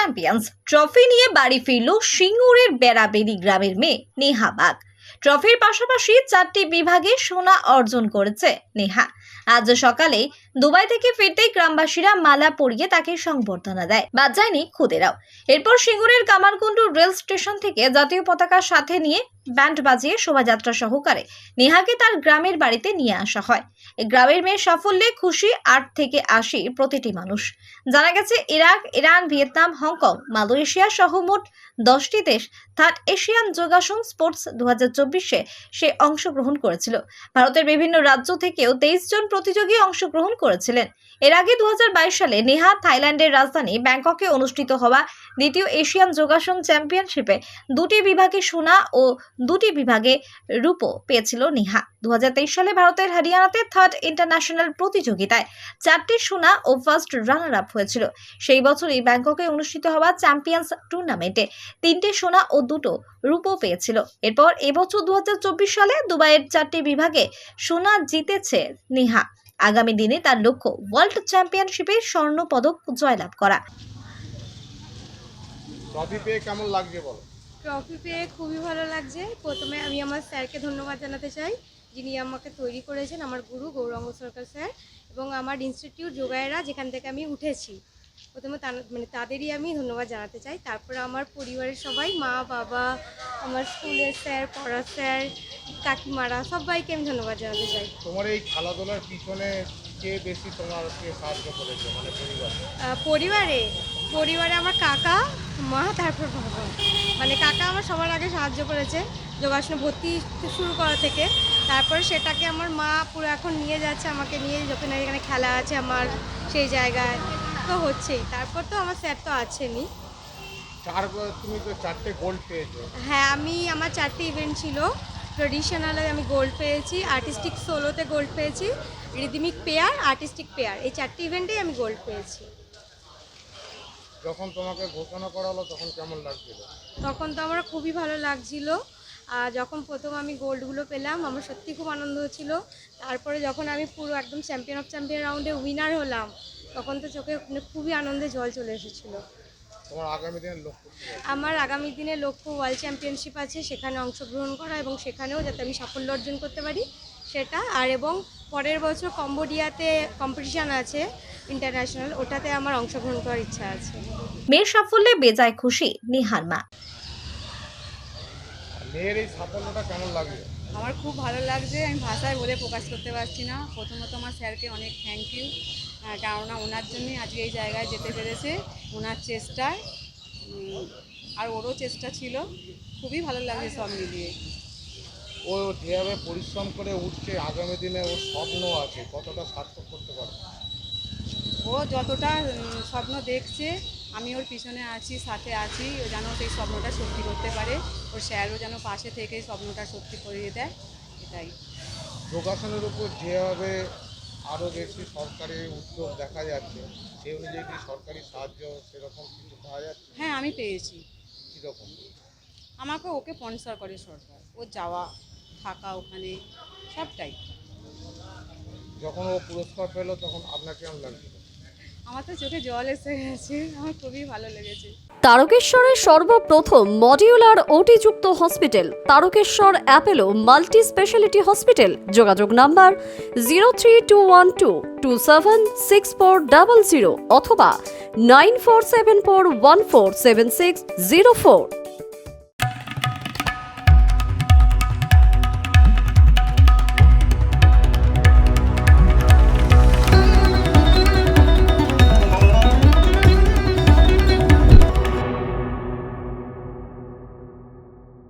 Champions trophy নিয়ে বাড়ি ফিরল সিঙ্গুরের বেড়াবেড়ি গ্রামের মেয়ে নেহা বাগ ট্রফির পাশাপাশি চারটি বিভাগে সোনা অর্জন করেছে নেহা। আজ সকালে দুবাই থেকে ফিরতে গ্রামবাসীরা মালা পরিয়ে তাকে সংবর্ধনা দেয়। বাদ যায়নি খুদেরাও। এরপর সিঙ্গুরের কামারকুণ্ডু রেল স্টেশন থেকে জাতীয় পতাকা সাথে নিয়ে ব্যান্ড বাজিয়ে শোভাযাত্রা সহকারে নেহাকে তার গ্রামের বাড়িতে নিয়ে আসা হয়। গ্রামের মেয়ের সাফল্যে খুশি আট থেকে আশি প্রতিটি মানুষ। জানা গেছে, Iraq, Iran, Vietnam, Hong Kong, Malaysia সহ মোট দশটি দেশ থার্ড এশিয়ান যোগাসন স্পোর্টস দু হাজার চব্বিশে সে অংশগ্রহণ করেছিল। ভারতের বিভিন্ন রাজ্য থেকেও তেইশ জন প্রতিযোগী অংশগ্রহণ করেছিলেন। এর আগে দু হাজার বাইশ সালে নেহা থাইল্যান্ডের রাজধানী ব্যাংককে অনুষ্ঠিত হওয়া দ্বিতীয় এশিয়ান যোগাসন চ্যাম্পিয়নশিপে দুটি বিভাগে সোনা ও দুটি বিভাগে রূপো পেয়েছিল নেহা। দু সালে ভারতের হরিয়ানাতে থার্ড ইন্টারন্যাশনাল প্রতিযোগিতায় চারটি সোনা ও ফার্স্ট রানার আপ হয়েছিল। সেই বছরই ব্যাংককে অনুষ্ঠিত হওয়া চ্যাম্পিয়ন্স টুর্নামেন্টে তিনটে সোনা ও দুটো রূপো পেয়েছিল। এরপর এবছর দু হাজার চব্বিশ সালে দুবাইয়ের চারটি বিভাগে সোনা জিতেছে নেহা। আগামী দিনে তার লক্ষ্য ওয়ার্ল্ড চ্যাম্পিয়নশিপে স্বর্ণ পদক জয়লাভ করা। কেমন বলো? ট্রফি পেয়ে খুবই ভালো লাগছে। প্রথমে আমি আমার স্যারকে ধন্যবাদ জানাতে চাই যিনি আমাকে তৈরি করেছেন আমার গুরু গৌরাঙ্গ সরকার স্যার এবং আমার ইনস্টিটিউট যোগায়েরা যেখান থেকে আমি উঠেছি। প্রথমে মানে তাদেরই আমি ধন্যবাদ জানাতে চাই। তারপরে আমার পরিবারের সবাই মা বাবা আমার স্কুলের স্যার পড়া স্যার কাকিমারা সবাইকে আমি ধন্যবাদ জানাতে চাই। তোমার এই খেলাধুলার পিছনে কে বেশি তোমাকে সাহায্য করেছে মানে পরিবার? পরিবারে পরিবারে আমার কাকা মা তারপর বাবা। মানে কাকা আমার সবার আগে সাহায্য করেছে যোগাসনে ভর্তি শুরু করা থেকে। তারপরে সেটাকে আমার মা পুরো এখন নিয়ে যাচ্ছে আমাকে নিয়ে যখন এখানে খেলা আছে আমার সেই জায়গায়। তো হচ্ছেই। তারপর তো আমার স্যার তো আছেনই। চার তুমি তো চারটে গোল্ড পেয়েছ। হ্যাঁ আমি আমার চারটি ইভেন্ট ছিল। ট্রেডিশনালে আমি গোল্ড পেয়েছি আর্টিস্টিক সোলোতে গোল্ড পেয়েছি রিদমিক পেয়ার আর্টিস্টিক পেয়ার এই চারটি ইভেন্টেই আমি গোল্ড পেয়েছি। যখন তোমাকে ঘোষণা করা হলো তখন কেমন লাগছিল? তখন তো আমার খুবই ভালো লাগছিল। আর যখন প্রথম আমি গোল্ডগুলো পেলাম আমার সত্যি খুব আনন্দ হচ্ছিল। তারপরে যখন আমি পুরো একদম চ্যাম্পিয়ন অফ চ্যাম্পিয়ন রাউন্ডে উইনার হলাম তখন তো চোখে মানে খুবই আনন্দে জল চলে এসেছিল। তোমার আগামী দিনের লক্ষ্য আমার আগামী দিনে লক্ষ্য ওয়ার্ল্ড চ্যাম্পিয়নশিপ আছে সেখানে অংশগ্রহণ করা এবং সেখানেও যাতে আমি সাফল্য অর্জন করতে পারি। সেটা। আর এবং পরের বছর কম্বোডিয়াতে কম্পিটিশান আছে ইন্টারন্যাশনাল ওটাতে আমার অংশগ্রহণ করার ইচ্ছা আছে। মেয়ের সাফল্যে বেজায় খুশি নেহার মা। মেয়ের এই সাফল্যটা কেমন আমার খুব ভালো লাগছে আমি ভাষায় বলে প্রকাশ করতে পারছি না। প্রথমত আমার স্যারকে অনেক থ্যাংক ইউ কেননা ওনার জন্যই আজকে এই জায়গায় যেতে পেরেছে ওনার চেষ্টায় আর ওরও চেষ্টা ছিল। খুবই ভালো লাগছে সব মিলিয়ে। ও যেভাবে পরিশ্রম করে উঠছে আগামী দিনে ওর স্বপ্ন আছে কতটা সার্থক করতে পারে ও যতটা স্বপ্ন দেখছে আমি ওর পিছনে আছি সাথে আছি ও যেন সেই স্বপ্নটা সত্যি করতে পারে ওর স্যারও যেন পাশে থেকে স্বপ্নটা সত্যি করিয়ে দেয় এটাই। যোগাসনের উপর যেভাবে আরও বেশি সরকারি উদ্যোগ দেখা যাচ্ছে সেই অনুযায়ী কি সরকারি সাহায্য সেরকম কিছু পাওয়া যাচ্ছে? হ্যাঁ আমি পেয়েছি। কীরকম? আমাকে ওকে স্পন্সর করে সরকার। ও যাওয়া থাকা ওখানে সবটাই। যখন ও পুরস্কার পেল তখন আপনার কেমন লাগছিল আমার তো চোখে জল এসে গেছে আমার খুবই ভালো লেগেছে। তারকেশ্বরের সর্বপ্রথম modular ওটিযুক্ত hospital Tarakeswar Apollo multi speciality hospital. যোগাযোগ number zero three two one two two seven six four double zero অথবা nine four seven four one four seven six zero four.